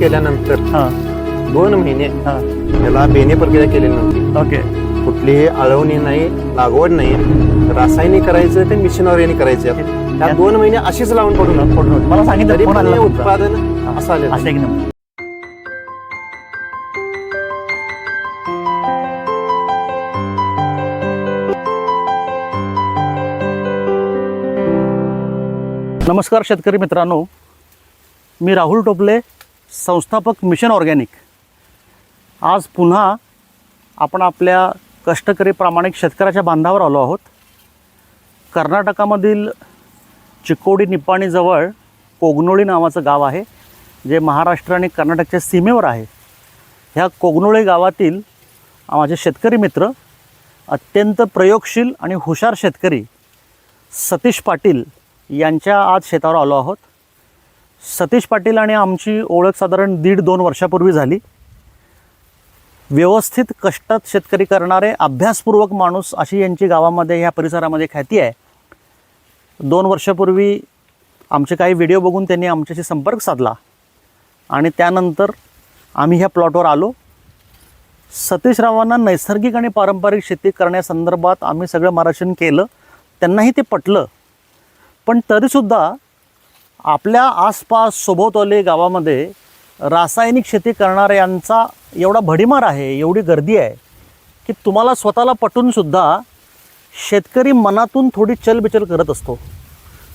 केल्यानंतर हां. दोन महिने हां. त्याला बेने प्रक्रिया केलेली नव्हती. ओके. कुठलीही आळवणी नाही लागवड नाही रासायनिक करायचं ते मिशन ऑर्गॅनिक करायचं. त्या दोन महिने अशीच लावून पडून. मला सांगितलं तरी फोन पण आला हे. तुमचा. उत्पादन असं आलेलं आहे. नमस्कार शेतकरी मित्रांनो. मी राहुल टोपले. संस्थापक मिशन ऑर्गॅनिक. आज पुन्हा आपण आपल्या कष्टकरी प्रामाणिक शेतकऱ्याच्या बांधावर आलो आहोत. कर्नाटकामधील चिकोडी निपाणीजवळ कोगनोळी नावाचं गाव आहे जे महाराष्ट्र आणि कर्नाटकच्या सीमेवर आहे. ह्या कोगनोळी गावातील माझे शेतकरी मित्र अत्यंत प्रयोगशील आणि हुशार शेतकरी सतीश पाटील यांच्या आज शेतावर आलो आहोत. सतीश पाटील आणि आमची ओळख साधारण दीड दोन वर्षापूर्वी झाली. व्यवस्थित कष्टात शेतकरी करणारे अभ्यासपूर्वक माणूस अशी यांची गावामध्ये ह्या परिसरामध्ये ख्याती आहे. दोन वर्षापूर्वी आमचे काही व्हिडिओ बघून त्यांनी आमच्याशी संपर्क साधला. आणि त्यानंतर आम्ही ह्या प्लॉटवर आलो. सतीशरावांना नैसर्गिक आणि पारंपरिक शेती करण्यासंदर्भात आम्ही सगळं मार्गदर्शन केलं. त्यांनाही ते पटलं. पण तरीसुद्धा आपल्या आसपास सोभोवताली गावामध्ये रासायनिक शेती करणाऱ्यांचा एवढा भडीमार आहे एवढी गर्दी आहे की तुम्हाला स्वतःला पटूनसुद्धा शेतकरी मनातून थोडी चलबिचल करत असतो.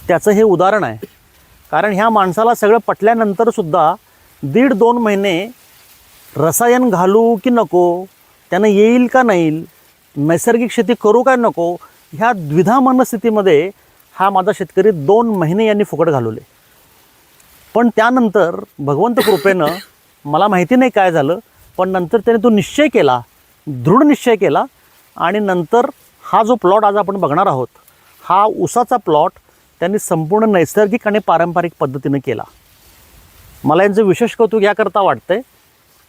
त्याचं हे उदाहरण आहे. कारण ह्या माणसाला सगळं पटल्यानंतरसुद्धा दीड दोन महिने रसायन घालू की नको त्यानं येईल का नाही नैसर्गिक शेती करू का नको ह्या द्विधा मनस्थितीमध्ये हा माझा शेतकरी दोन महिने यांनी फुकट घालवले. पण त्यानंतर भगवंत कृपेनं मला माहिती नाही काय झालं पण नंतर त्याने तो निश्चय केला दृढ निश्चय केला आणि नंतर हा जो प्लॉट आज आपण बघणार आहोत हा ऊसाचा प्लॉट त्यांनी संपूर्ण नैसर्गिक आणि पारंपरिक पद्धतीनं केला. मला यांचं विशेष कौतुक याकरता वाटतंय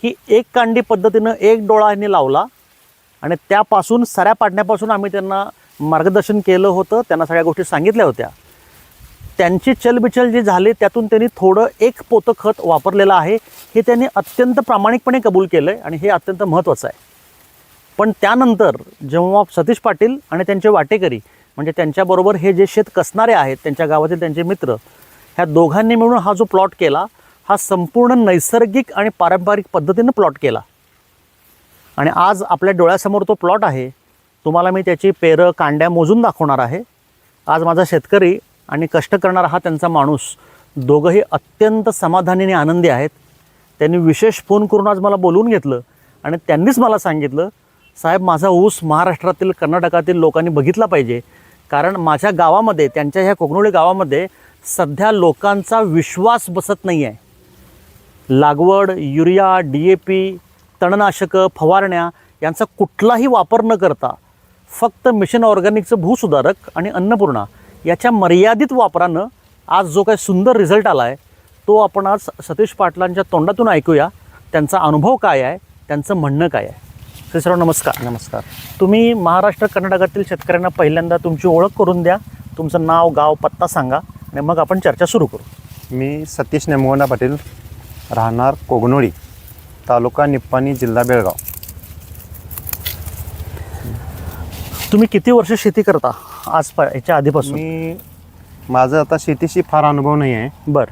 की एक कांडी पद्धतीनं एक डोळा यांनी लावला आणि त्यापासून सऱ्या पाडण्यापासून आम्ही त्यांना मार्गदर्शन केलं होतं त्यांना सगळ्या गोष्टी सांगितल्या होत्या. त्यांची चलबिचल जी झाली त्यातून त्यांनी थोडं एक पोतं खत वापरलेलं आहे. हे त्यांनी अत्यंत प्रामाणिकपणे कबूल केलं आहे आणि हे अत्यंत महत्त्वाचं आहे. पण त्यानंतर जेव्हा सतीश पाटील आणि त्यांचे वाटेकरी म्हणजे त्यांच्याबरोबर हे जे शेत कसणारे आहेत त्यांच्या गावातील त्यांचे मित्र ह्या दोघांनी मिळून हा जो प्लॉट केला हा संपूर्ण नैसर्गिक आणि पारंपरिक पद्धतीनं प्लॉट केला. आणि आज आपल्या डोळ्यासमोर तो प्लॉट आहे तुम्हाला मी त्याची पेरं कांड्या मोजून दाखवणार आहे. आज माझा शेतकरी आणि कष्ट करणारा हा त्यांचा माणूस दोघंही अत्यंत समाधानी आणि आनंदी आहेत. त्यांनी विशेष फोन करून आज मला बोलवून घेतलं आणि त्यांनीच मला सांगितलं साहेब माझा ऊस महाराष्ट्रातील कर्नाटकातील लोकांनी बघितला पाहिजे. कारण माझ्या गावामध्ये त्यांच्या ह्या कोकणोळी गावामध्ये सध्या लोकांचा विश्वास बसत नाही आहे लागवड युरिया डी ए पी तणनाशकं फवारण्या यांचा कुठलाही वापर न करता फक्त मिशन ऑर्गॅनिकचं भूसुधारक आणि अन्नपूर्णा याच्या मर्यादित वापरानं आज जो काही सुंदर रिझल्ट आला आहे तो आपण आज सतीश पाटलांच्या तोंडातून ऐकूया. त्यांचा अनुभव काय आहे? त्यांचं म्हणणं काय आहे? सतीशराव नमस्कार. नमस्कार. तुम्ही महाराष्ट्र कर्नाटकातील शेतकऱ्यांना पहिल्यांदा तुमची ओळख करून द्या. तुमचं नाव गाव पत्ता सांगा आणि मग आपण चर्चा सुरू करू. मी सतीश नेमगोंडा पाटील राहणार कोगनोळी तालुका निप्पाणी जिल्हा बेळगाव. तुम्ही किती वर्ष शेती करता? आज याच्या आधीपासून. मी माझं आता शेतीशी फार अनुभव नाही आहे. बर.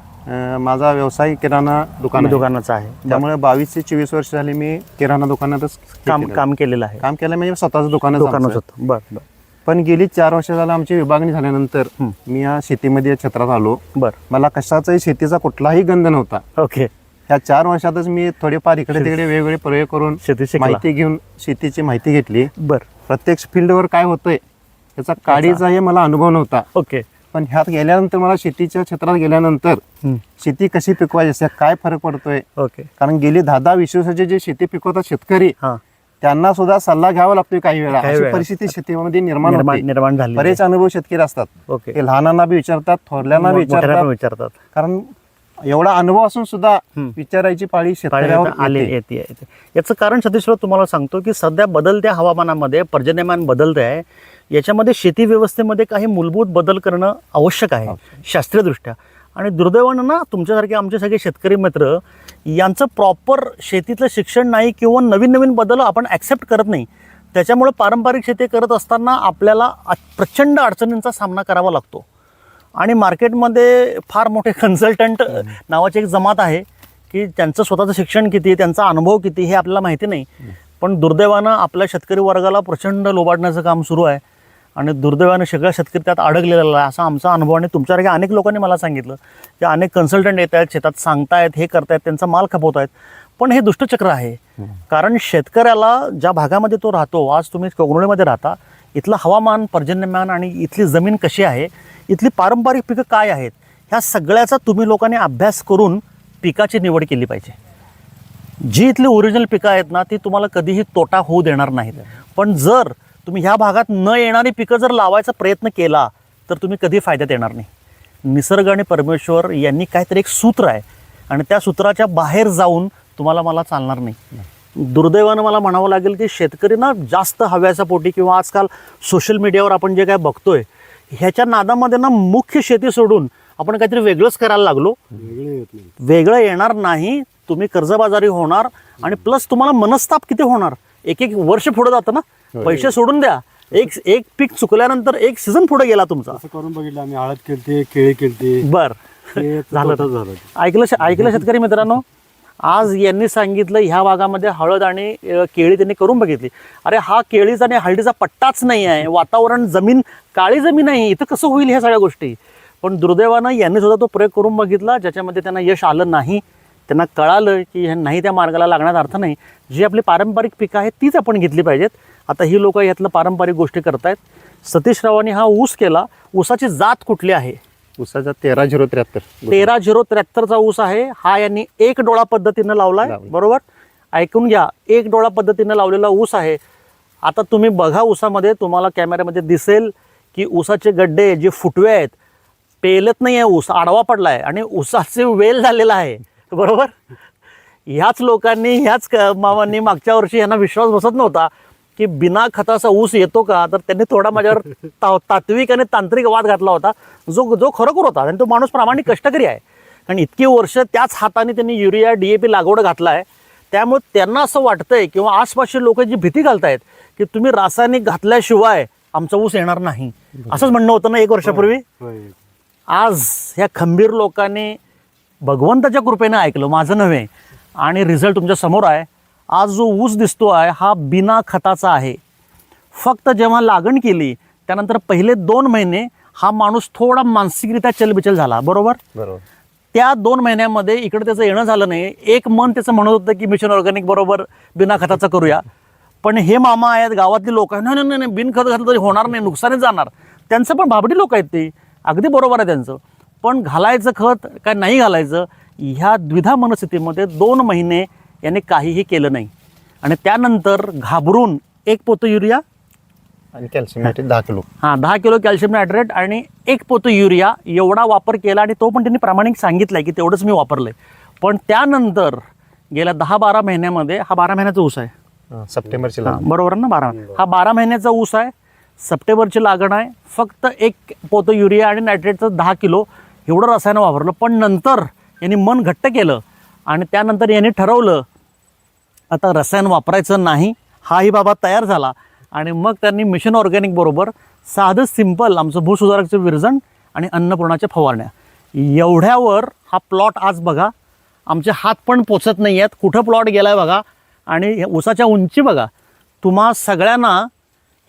माझा व्यवसाय किराणा दुकान. दुकानाचं आहे. त्यामुळे बावीस ते चोवीस वर्ष झाली मी किराणा दुकानातच काम. काम केलेलं आहे. काम केलं म्हणजे स्वतःचं दुकानच दुकानच. होतं. बर बर. पण गेली चार वर्ष झालं आमची विभागणी झाल्यानंतर. मी या शेतीमध्ये क्षेत्रात आलो. बर. मला कशाचाही शेतीचा कुठलाही गंध नव्हता. ओके. ह्या चार वर्षातच मी थोडेफार इकडे तिकडे वेगवेगळे प्रयोग करून शेती शिकला. माहिती घेऊन शेतीची माहिती घेतली. बर. प्रत्यक्ष फील्डवर काय होतंय त्याचा काडीचा हे मला अनुभव नव्हता. ओके. पण ह्यात गेल्यानंतर मला शेतीच्या क्षेत्रात गेल्यानंतर. शेती कशी पिकवायची असते काय फरक पडतोय? ओके. कारण गेली दहा दहा वीस वर्षाचे जे शेती पिकवतात शेतकरी हां. त्यांना सुद्धा सल्ला घ्यावा लागतोय काही वेळा. अशी. परिस्थिती शेतीमध्ये निर्माण निर्माण झाली बरेच अनुभव शेतकरी असतात. ओके. ते लहानांना बी विचारतात थोरल्यांना विचारतात. कारण एवढा अनुभव असून सुद्धा. विचारायची पाळी शेतकऱ्यावर आले येते. येते याचं कारण सतीशराव तुम्हाला सांगतो की सध्या बदलत्या हवामानामध्ये पर्जन्यमान बदलत आहे याच्यामध्ये शेती व्यवस्थेमध्ये काही मूलभूत बदल करणं आवश्यक आहे शास्त्रीयदृष्ट्या. आणि दुर्दैवानं ना तुमच्यासारखे आमचे सगळे शेतकरी मित्र यांचं प्रॉपर शेतीतलं शिक्षण नाही किंवा नवीन नवीन बदल आपण ॲक्सेप्ट करत नाही. त्याच्यामुळे पारंपरिक शेती करत असताना आपल्याला प्रचंड अडचणींचा सामना करावा लागतो. आणि मार्केटमध्ये फार मोठे कन्सल्टंट नावाची एक जमात आहे की त्यांचं स्वतःचं शिक्षण किती त्यांचा अनुभव किती हे आपल्याला माहिती नाही. पण दुर्दैवानं आपल्या शेतकरी वर्गाला प्रचंड लोबाडण्याचं काम सुरू आहे. आणि दुर्दैवानं सगळा शेतकरी त्यात अडकलेला आहे. असा आमचा अनुभव आणि तुमच्यासारख्या अनेक लोकांनी मला सांगितलं की अनेक कन्सल्टंट येत आहेत शेतात सांगतायत हे करतायत त्यांचा माल खपवत आहेत पण हे दुष्टचक्र आहे. कारण शेतकऱ्याला ज्या भागामध्ये तो राहतो आज तुम्ही कोकणोलीमध्ये राहता इथलं हवामान पर्जन्यमान आणि इथली जमीन कशी आहे इथली पारंपरिक पिकं काय आहेत ह्या सगळ्याचा तुम्ही लोकांनी अभ्यास करून पिकाची निवड केली पाहिजे. जी इथली ओरिजिनल पिकं आहेत ना ती तुम्हाला कधीही तोटा होऊ देणार नाहीत. पण जर तुम्ही ह्या भागात न येणारी पिकं जर लावायचा प्रयत्न केला तर तुम्ही कधी फायद्यात येणार नाही. निसर्ग आणि परमेश्वर यांनी काहीतरी एक सूत्र आहे. आणि त्या सूत्राच्या बाहेर जाऊन तुम्हाला मला चालणार नाही. दुर्दैवानं मला म्हणावं लागेल की शेतकरी ना जास्त हव्याच्या पोटी किंवा आजकाल सोशल मीडियावर आपण जे काय बघतोय ह्याच्या नादामध्ये ना मुख्य शेती सोडून आपण काहीतरी वेगळंच करायला लागलो. वेगळे येणार नाही तुम्ही कर्जबाजारी होणार आणि प्लस तुम्हाला मनस्ताप किती होणार? एक एक वर्ष पुढे जातं ना? पैसे सोडून द्या. एक एक पीक चुकल्यानंतर एक सीझन पुढे गेला तुमचा. असं करून बघितलं आम्ही हळद केलते केळी केलते. बर. झालं. झालं. ऐकलं ऐकलं शेतकरी मित्रांनो? आज यांनी सांगितलं ह्या भागामध्ये हळद आणि केळी त्यांनी करून बघितली. अरे हा केळीचा आणि हळदीचा पट्टाच नाही आहे. वातावरण जमीन काळी जमीन आहे. इथं कसं होईल ह्या सगळ्या गोष्टी? पण दुर्दैवानं यांनी सुद्धा तो प्रयोग करून बघितला ज्याच्यामध्ये त्यांना यश आलं नाही. त्यांना कळालं की हे नाही त्या मार्गाला लागण्याचा अर्थ नाही. जी आपली पारंपरिक पिकं आहेत तीच आपण घेतली पाहिजेत. आता ही लोकं यातलं पारंपरिक गोष्टी करतायत. सतीश रावांनी हा ऊस केला. ऊसाची जात कुठली आहे? उसाचा तेरा झिरो त्र्याहत्तर. तेरा झिरो त्र्याहत्तरचा ऊस आहे. हा यांनी एक डोळा पद्धतीनं लावलाय. बरोबर? ऐकून घ्या. एक डोळा पद्धतीनं लावलेला ऊस आहे. आता तुम्ही बघा ऊसामध्ये तुम्हाला कॅमेऱ्यामध्ये दिसेल की ऊसाचे गड्डे जे फुटवे आहेत पेलत नाही आहे ऊस आडवा पडलाय आणि ऊसाचे वेल झालेला आहे. बरोबर? ह्याच लोकांनी ह्याच मामांनी मागच्या वर्षी यांना विश्वास बसत नव्हता. की बिना खताचा ऊस येतो का? तर त्यांनी थोडा माझ्यावर ता- तात्विक आणि तांत्रिक वाद घातला होता. जो जो खरोखर होता. आणि तो माणूस प्रामाणिक कष्टकरी आहे. कारण इतकी वर्ष त्याच हाताने त्यांनी युरिया डीएपी लागवड घातला आहे त्यामुळे त्यांना असं वाटतंय किंवा आसपासचे लोक जी भीती घालतायत की तुम्ही रासायनिक घातल्याशिवाय आमचा ऊस येणार नाही. असंच म्हणणं होतं ना एक वर्षापूर्वी? आज ह्या खंबीर लोकांनी भगवंताच्या कृपेने ऐकलं माझं नव्हे. आणि रिझल्ट तुमच्यासमोर आहे. आज जो ऊस दिसतो आहे हा बिना खताचा आहे. फक्त जेव्हा लागण केली त्यानंतर पहिले दोन महिने हा माणूस थोडा मानसिकरित्या चलबिचल झाला बरोबर? बरोबर. त्या दोन महिन्यामध्ये इकडे त्याचं येणं झालं नाही. एक मन त्याचं म्हणत होतं की मिशन ऑर्गॅनिक बरोबर बिना खताचं करूया. पण हे मामा आहेत गावातली लोक आहेत. नाही नाही, नाही नाही बिन खत घातलं तरी होणार नाही नुकसानीच जाणार. त्यांचं पण भाबडी लोक आहेत ते. अगदी बरोबर आहे त्यांचं. पण घालायचं खत काय नाही घालायचं ह्या द्विधा मनस्थितीमध्ये दोन महिने यांनी काहीही केलं नाही. आणि त्यानंतर घाबरून एक पोतं युरिया आणि कॅल्शियम दहा किलो. हां दहा किलो कॅल्शियम नायट्रेट आणि एक पोतं युरिया एवढा वापर केला आणि तो पण त्यांनी प्रामाणिक सांगितलं आहे की तेवढंच मी वापरलं आहे पण त्यानंतर गेल्या दहा बारा महिन्यामध्ये हा बारा महिन्याचा ऊस आहे. सप्टेंबरची लागवड. बरोबर ना बारा. हा बारा महिन्याचा ऊस आहे सप्टेंबरची लागण आहे फक्त एक पोतं युरिया आणि नायट्रेटचं दहा किलो एवढं रसायन वापरलं. पण नंतर यांनी मन घट्ट केलं आणि त्यानंतर यांनी ठरवलं आता रसायन वापरायचं नाही हाही बाबा तयार झाला. आणि मग त्यांनी मिशन ऑर्गॅनिक बरोबर साधं सिंपल आमचं भूसुधारकचं विरजण आणि अन्नपूर्णाच्या फवारण्या. एवढ्यावर हा प्लॉट आज बघा आमचे हात पण पोचत नाही आहेत कुठं प्लॉट गेला आहे बघा? आणि ह्या ऊसाच्या उंची बघा. तुम्हा सगळ्यांना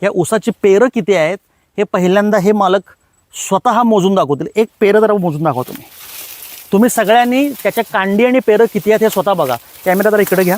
ह्या ऊसाची पेरं किती आहेत? हे पहिल्यांदा हे मालक स्वतः मोजून दाखवतील. एक पेरं जरा मोजून दाखवा तुम्ही. तुम्ही सगळ्यांनी त्याच्या कांडी आणि पेरं किती आहेत हे स्वतः बघा. कॅमेरा जरा इकडे घ्या.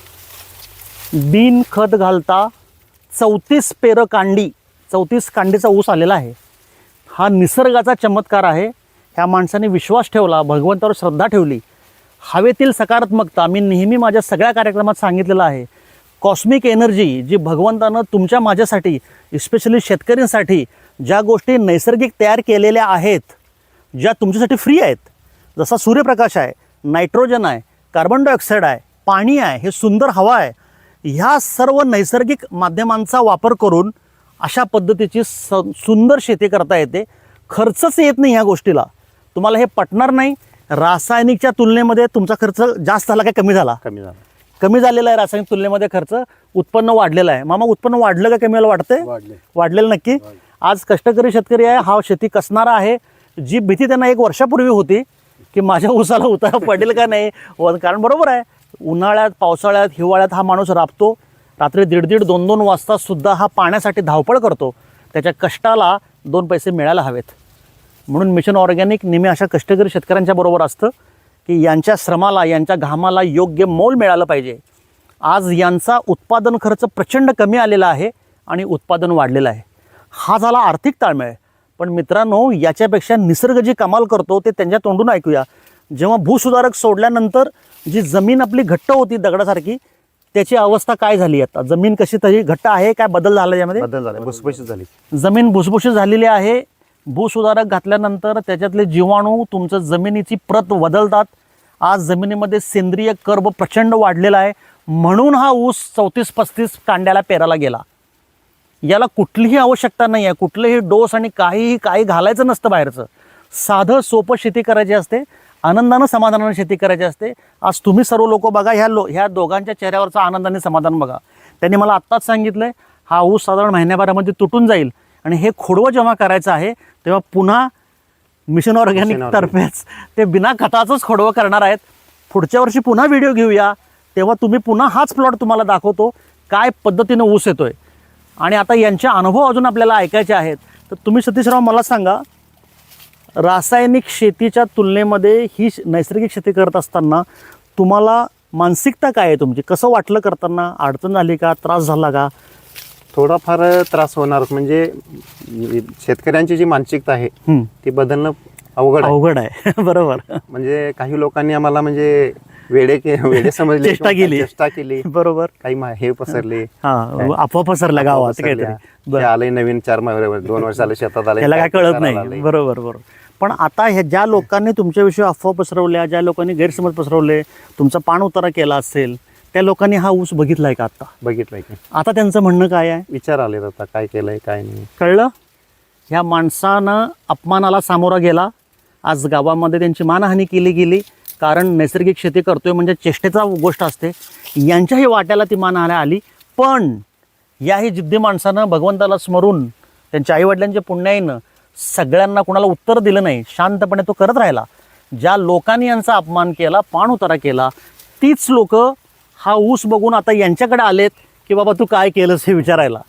बिन खत घालता चौतीस पेरं कांडी चौतीस कांडीचा ऊस आलेला आहे. हा निसर्गाचा चमत्कार आहे. ह्या माणसाने विश्वास ठेवला भगवंतावर श्रद्धा ठेवली. हवेतील सकारात्मकता मी नेहमी माझ्या सगळ्या कार्यक्रमात सांगितलेलं आहे. कॉस्मिक एनर्जी जी भगवंतानं तुमच्या माझ्यासाठी इस्पेशली शेतकऱ्यांसाठी ज्या गोष्टी नैसर्गिक तयार केलेल्या आहेत ज्या तुमच्यासाठी फ्री आहेत. जसा सूर्यप्रकाश आहे नायट्रोजन आहे कार्बन डायऑक्साईड आहे पाणी आहे हे सुंदर हवा आहे. ह्या सर्व नैसर्गिक माध्यमांचा वापर करून अशा पद्धतीची स सुंदर शेती करता येते. खर्चच येत नाही ह्या गोष्टीला. तुम्हाला हे पटणार नाही. रासायनिकच्या तुलनेमध्ये तुमचा खर्च जास्त झाला का कमी झाला? कमी झाला. कमी झालेला आहे रासायनिक तुलनेमध्ये खर्च. उत्पन्न वाढलेलं आहे. मामा उत्पन्न वाढलं का कमी वाटतंय वाढले. वाढलेलं नक्की. आज कष्टकरी शेतकरी आहे. हा शेती कसणारा आहे? जी भीती त्यांना एक वर्षापूर्वी होती की माझ्या उसाला उतारा पडेल का नाही? कारण बरोबर आहे. उन्हाळ्यात पावसाळ्यात हिवाळ्यात हा माणूस राबतो. रात्री दीड दीड दोन दोन वाजतासुद्धा हा पाण्यासाठी धावपळ करतो. त्याच्या कष्टाला दोन पैसे मिळायला हवेत. म्हणून मिशन ऑर्गॅनिक नेहमी अशा कष्टकरी शेतकऱ्यांच्या बरोबर असतं की यांच्या श्रमाला यांच्या घामाला योग्य मोल मिळालं पाहिजे. आज यांचा उत्पादन खर्च प्रचंड कमी आलेला आहे आणि उत्पादन वाढलेलं आहे. हा झाला आर्थिक ताळमेळ. पण मित्रांनो याच्यापेक्षा निसर्ग जी कमाल करतो ते त्यांच्या तोंडून ऐकूया. जेव्हा भूसुधारक सोडल्यानंतर जी जमीन आपली घट्ट होती दगडासारखी त्याची अवस्था काय झाली आता? जमीन कशी तरी घट्ट आहे काय बदल झाला यामध्ये? बदल झाला भुसभुशीत झाली. जमीन भुसभुशीत झालेली आहे. भूसुधारक घातल्यानंतर त्याच्यातले जीवाणू तुमचं जमिनीची प्रत बदलतात. आज जमिनीमध्ये सेंद्रिय कर्ब प्रचंड वाढलेला आहे. म्हणून हा ऊस चौतीस पस्तीस कांड्याला पेराला गेला. याला कुठलीही आवश्यकता नाही आहे. कुठलेही डोस आणि काहीही काही घालायचं नसतं बाहेरचं. साधं सोपं शेती करायची असते. आनंदानं समाधानानं शेती करायची असते. आज तुम्ही सर्व लोक बघा ह्या लो ह्या दोघांच्या चेहऱ्यावरचं आनंद आणि समाधान बघा. त्यांनी मला आत्ताच सांगितलं आहे हा ऊस साधारण महिन्याभरामध्ये तुटून जाईल. आणि हे खोडवं जेव्हा करायचं आहे तेव्हा पुन्हा मिशन ऑर्गॅनिक Organic. तर्फेच ते बिना खताचंच खोडवं करणार आहेत. पुढच्या वर्षी पुन्हा व्हिडिओ घेऊया तेव्हा तुम्ही पुन्हा हाच प्लॉट तुम्हाला दाखवतो काय पद्धतीनं ऊस येतोय. आणि आता यांचे अनुभव अजून आपल्याला ऐकायचे आहेत. तर तुम्ही सतीशराव मला सांगा रासायनिक शेतीच्या तुलनेमध्ये ही नैसर्गिक शेती करत असताना तुम्हाला मानसिकता काय आहे तुमची? कसं वाटलं करताना? अडचण झाली का? त्रास झाला का? थोडाफार त्रास होणार. म्हणजे शेतकऱ्यांची जी मानसिकता आहे ती बदलणं अवघड अवघड आहे. बरोबर. म्हणजे काही लोकांनी आम्हाला म्हणजे वेडे के वेडे समजले चेष्टा केली. चेष्टा केली. बरोबर. काही हे पसरले. अफवा पसरल्या गावात आले नवीन चार दोन वर्ष आले शेतात आले काय कळत नाही. बरोबर बरोबर. पण आता ह्या ज्या लोकांनी तुमच्याविषयी अफवा पसरवल्या ज्या लोकांनी गैरसमज पसरवले तुमचा पाण उतारा केला असेल त्या लोकांनी हा ऊस बघितलाय का आता? बघितलंय की. आता त्यांचं म्हणणं काय आहे? विचार आले आता काय केलंय काय नाही. कळलं? ह्या माणसानं अपमानाला सामोरा गेला. आज गावामध्ये त्यांची मानहानी केली गेली. कारण नैसर्गिक शेती करतोय म्हणजे चेष्टेचा गोष्ट असते. यांच्याही वाट्याला ती मानहानी आली. पण याही जिद्दी माणसानं भगवंताला स्मरून त्यांच्या आईवडिलांच्या पुण्याईनं सगळ्यांना कुणाला उत्तर दिलं नाही शांतपणे तो करत राहिला. ज्या लोकांनी यांचा अपमान केला पाण उतारा केला तीच लोक हा ऊस बघून आता यांच्याकडे आलेत की बाबा तू काय केलंस हे विचारायला.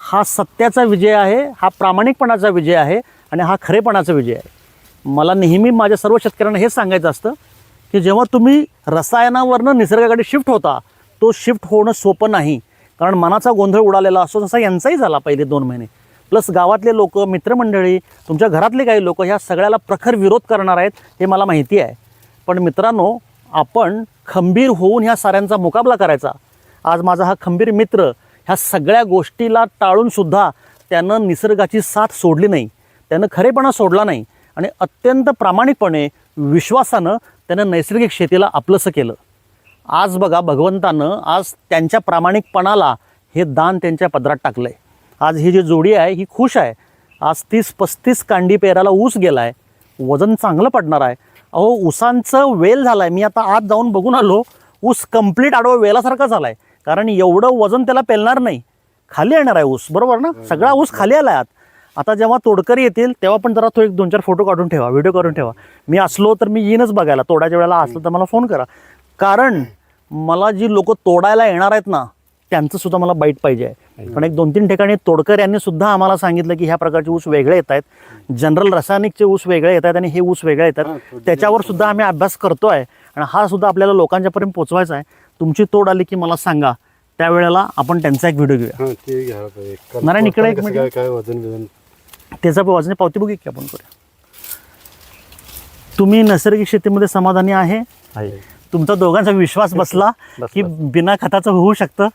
हा सत्याचा विजय आहे हा प्रामाणिकपणाचा विजय आहे आणि हा खरेपणाचा विजय आहे. मला नेहमी माझ्या सर्व शेतकऱ्यांना हेच सांगायचं असतं की जेव्हा तुम्ही रसायनावरनं निसर्गाकडे शिफ्ट होता तो शिफ्ट होणं सोपं नाही. कारण मनाचा गोंधळ उडालेला असतो जसा यांचाही झाला पहिले दोन महिने. प्लस गावातले लोक मित्रमंडळी तुमच्या घरातले काही लोक ह्या सगळ्याला प्रखर विरोध करणार आहेत हे मला माहिती आहे. पण मित्रांनो आपण खंबीर होऊन ह्या साऱ्यांचा मुकाबला करायचा. आज माझा हा खंबीर मित्र ह्या सगळ्या गोष्टीला टाळूनसुद्धा त्यानं निसर्गाची साथ सोडली नाही. त्यानं खरेपणा सोडला नाही आणि अत्यंत प्रामाणिकपणे विश्वासानं त्यानं नैसर्गिक शेतीला आपलंसं केलं. आज बघा भगवंतानं आज त्यांच्या प्रामाणिकपणाला हे दान त्यांच्या पदरात टाकलं आहे आज ही जी जोडी आहे ही खुश आहे. आज तीस पस्तीस कांडी पेराला ऊस गेला आहे वजन चांगलं पडणार आहे. अहो ऊसांचं वेल झालं आहे मी आता आत जाऊन बघून आलो. ऊस कंप्लीट आडवा वेलासारखा झाला आहे कारण एवढं वजन त्याला पेलणार नाही. खाली येणार आहे ऊस. बरोबर ना? सगळा ऊस खाली आला आहे आत. आता जेव्हा तोडकरी येतील तेव्हा पण जरा तो एक दोन चार फोटो काढून ठेवा व्हिडिओ काढून ठेवा. मी असलो तर मी येईनच बघायला. तोडायच्या वेळेला असलं तर मला फोन करा. कारण मला जी लोक तोडायला येणार आहेत ना त्यांचं सुद्धा मला बाईट पाहिजे आहे. कारण एक दोन तीन ठिकाणी तोडकर यांनी सुद्धा आम्हाला सांगितलं की ह्या प्रकारचे ऊस वेगळे येत आहेत. जनरल रासायनिकचे ऊस वेगळे येत आहेत आणि हे ऊस वेगळे येतात त्याच्यावर सुद्धा आम्ही अभ्यास करतोय आणि हा सुद्धा आपल्याला लोकांच्यापर्यंत पोचवायचा आहे. तुमची तोड आली की मला सांगा. त्यावेळेला आपण त्यांचा एक व्हिडिओ घेऊया. हा नारायण, इकडे एक बिजन. त्याचा पण वजन पावती बघू की आपण करूया. तुम्ही नैसर्गिक शेतीमध्ये समाधानी आहे? आहे. तुमचा दोघांचा विश्वास बसला बस, की. बिना खताचं होऊ शकतं.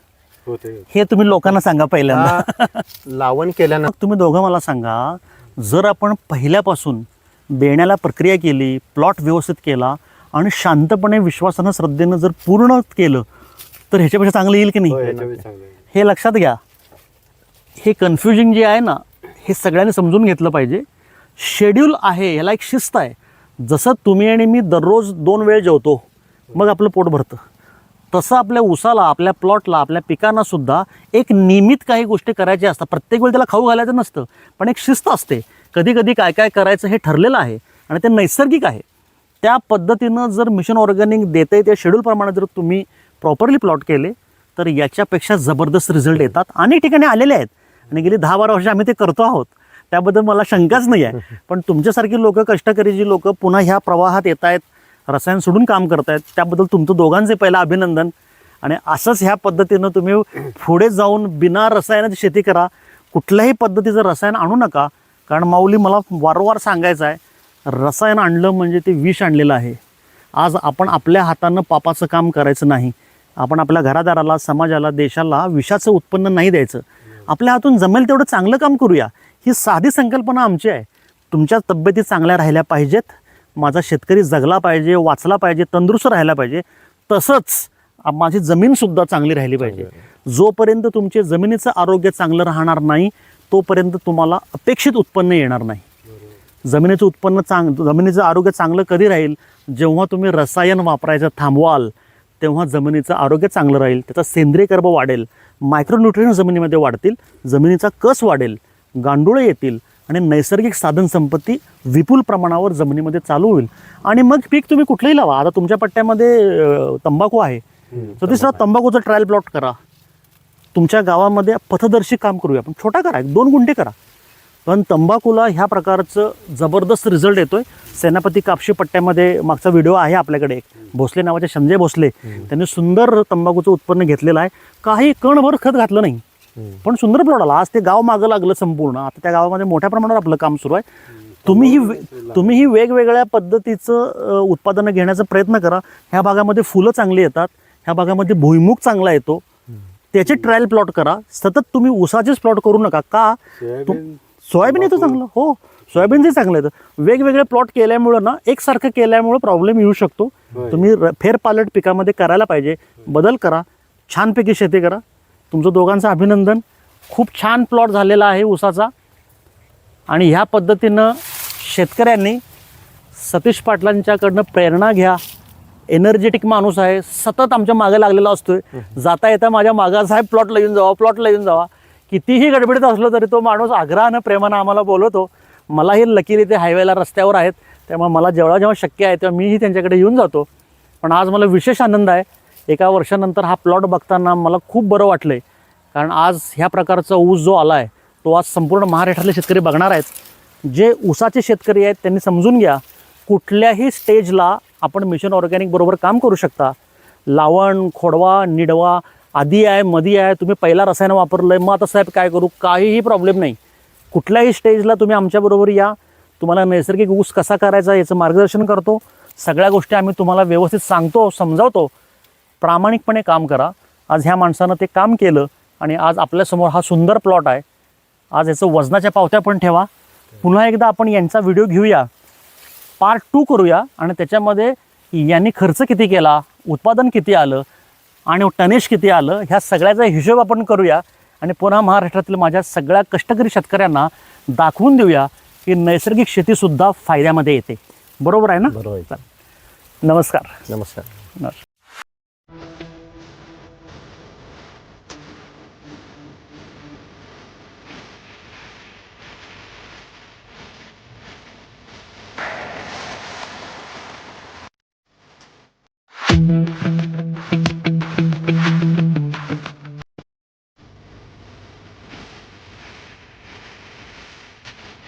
हे तुम्ही लोकांना सांगा पहिल्यांदा. लावण केल्यानं मग तुम्ही दोघं मला सांगा जर आपण पहिल्यापासून बेण्याला प्रक्रिया केली प्लॉट व्यवस्थित केला आणि शांतपणे विश्वासानं श्रद्धेनं जर पूर्ण केलं तर ह्याच्यापेक्षा चांगलं येईल की नाही. हे लक्षात घ्या. हे कन्फ्युजिंग जे आहे ना हे सगळ्यांनी समजून घेतलं पाहिजे. शेड्यूल आहे ह्याला एक शिस्त आहे. जसं तुम्ही आणि मी दररोज दोन वेळ जेवतो मग आपलं पोट भरतं. तसं आपल्या उसाला आपल्या प्लॉटला आपल्या पिकांना सुद्धा एक नियमित काही गोष्टी करायच्या असतात. प्रत्येक वेळी त्याला खाऊ घालायचं नसतं पण एक शिस्त असते. कधी कधी काय काय करायचं हे ठरलेलं आहे आणि ते नैसर्गिक आहे. त्या पद्धतीनं जर मिशन ऑर्गॅनिक देते त्या शेड्यूलप्रमाणे जर तुम्ही प्रॉपरली प्लॉट केले तर याच्यापेक्षा जबरदस्त रिझल्ट येतात अनेक ठिकाणी आलेले आहेत. आणि गेली दहा बारा वर्ष आम्ही ते करतो आहोत. त्याबद्दल मला शंकाच नाही आहे. पण तुमच्यासारखी लोक कष्टकरी जी लोक पुन्हा ह्या प्रवाहात येत आहेत रसायन सोडून काम करतायत. त्याबद्दल तुमचं दोघांचे पहिलं अभिनंदन. आणि असंच ह्या पद्धतीनं तुम्ही पुढे जाऊन बिना रसायनाची शेती करा. कुठल्याही पद्धतीचं रसायन आणू नका. कारण माऊली मला वारंवार सांगायचं आहे रसायन आणलं म्हणजे ते विष आणलेलं आहे. आज आपण आपल्या हातानं पापाचं काम करायचं नाही. आपण आपल्या घरादाराला समाजाला देशाला विषाचं उत्पन्न नाही द्यायचं. आपल्या हातून जमेल तेवढं चांगलं काम करूया. ही साधी संकल्पना आमची आहे. तुमच्या तब्येती चांगल्या राहिल्या पाहिजेत. माझा शेतकरी जगला पाहिजे वाचला पाहिजे तंदुरुस्त राहायला पाहिजे तसंच माझी जमीनसुद्धा चांगली राहिली पाहिजे. जोपर्यंत तुमचे जमिनीचं आरोग्य चांगलं राहणार नाही तोपर्यंत तुम्हाला अपेक्षित उत्पन्न येणार नाही. जमिनीचं उत्पन्न चांग जमिनीचं आरोग्य चांगलं कधी राहील? जेव्हा तुम्ही रसायन वापरायचं थांबवाल तेव्हा जमिनीचं आरोग्य चांगलं राहील त्याचा सेंद्रिय कर्ब वाढेल मायक्रोन्युट्रियन जमिनीमध्ये वाढतील जमिनीचा कस वाढेल गांडुळे येतील आणि नैसर्गिक साधन संपत्ती विपुल प्रमाणावर जमिनीमध्ये चालू होईल. आणि मग पीक तुम्ही कुठलंही लावा. आता तुमच्या पट्ट्यामध्ये तंबाखू आहे. तर तिसरा तंबाखूचं ट्रायल प्लॉट करा. तुमच्या गावामध्ये पथदर्शी काम करूया. आपण छोटा करा. एक दोन गुंठे करा. पण तंबाखूला ह्या प्रकारचं जबरदस्त रिझल्ट येतोय. सेनापती कापशी पट्ट्यामध्ये मागचा व्हिडिओ आहे आपल्याकडे एक. भोसले नावाचे संजय भोसले. त्यांनी सुंदर तंबाखूचं उत्पन्न घेतलेलं आहे. काही कणभर खत घातलं नाही. पण सुंदर प्लॉट आला. आज ते गाव मागं लागलं संपूर्ण. आता त्या गावामध्ये मोठ्या प्रमाणावर आपलं काम सुरू आहे. तुम्ही ही वे- तुम्ही ही वेगवेगळ्या पद्धतीचं उत्पादनं घेण्याचा प्रयत्न करा. ह्या भागामध्ये फुलं चांगली येतात. ह्या भागामध्ये भुईमुग चांगला येतो. त्याचे ट्रायल प्लॉट करा. सतत तुम्ही ऊसाचेच प्लॉट करू नका. का? सोयाबीन येतं चांगलं. हो. सोयाबीनचे चांगलं येतं. वेगवेगळे प्लॉट केल्यामुळं ना एकसारखं केल्यामुळं प्रॉब्लेम येऊ शकतो. तुम्ही फेरपालट पिकामध्ये करायला पाहिजे. बदल करा. छानपैकी शेती करा. तुमचं दोघांचं अभिनंदन. खूप छान प्लॉट झालेला आहे ऊसाचा. आणि ह्या पद्धतीनं शेतकऱ्यांनी सतीश पाटलांच्याकडनं प्रेरणा घ्या. एनर्जेटिक माणूस आहे. सतत आमच्या मागे लागलेला असतोय. जाता येता माझ्या मागा साहेब प्लॉटला येऊन जावा प्लॉटला येऊन जावा. कितीही गडबडीत असलो तरी तो माणूस आग्रहानं प्रेमानं आम्हाला बोलवतो. मलाही लकीली ते हायवेला रस्त्यावर आहेत. त्यामुळे मला जेव्हा जेव्हा शक्य आहे तेव्हा मीही त्यांच्याकडे येऊन जातो. पण आज मला विशेष आनंद आहे. एका वर्षानंतर हा प्लॉट बघताना मला खूप बरं वाटलं आहे कारण आज ह्या प्रकारचा ऊस जो आला आहे तो आज संपूर्ण महाराष्ट्रातले शेतकरी बघणार आहेत. जे ऊसाचे शेतकरी आहेत त्यांनी समजून घ्या कुठल्याही स्टेजला आपण मिशन ऑर्गॅनिक बरोबर काम करू शकता. लावण खोडवा निडवा आधी आहे मधी आहे तुम्ही पहिला रसायन वापरलं आहे मग आता साहेब काय करू? काहीही प्रॉब्लेम नाही. कुठल्याही स्टेजला तुम्ही आमच्याबरोबर या. तुम्हाला नैसर्गिक ऊस कसा करायचा याचं मार्गदर्शन करतो. सगळ्या गोष्टी आम्ही तुम्हाला व्यवस्थित सांगतो समजावतो. प्रामाणिकपणे काम करा. आज ह्या माणसानं ते काम केलं आणि आज आपल्यासमोर हा सुंदर प्लॉट आहे. आज याचं वजनाच्या पावत्या पण ठेवा. पुन्हा एकदा आपण यांचा व्हिडिओ घेऊया. पार्ट टू करूया आणि त्याच्यामध्ये यांनी खर्च किती केला उत्पादन किती आलं आणि टनेज किती आलं ह्या सगळ्याचा हिशोब आपण करूया. आणि पुन्हा महाराष्ट्रातील माझ्या सगळ्या कष्टकरी शेतकऱ्यांना दाखवून देऊया की नैसर्गिक शेतीसुद्धा फायद्यामध्ये येते. बरोबर आहे ना? बरोबर. नमस्कार. नमस्कार. नमस्कार.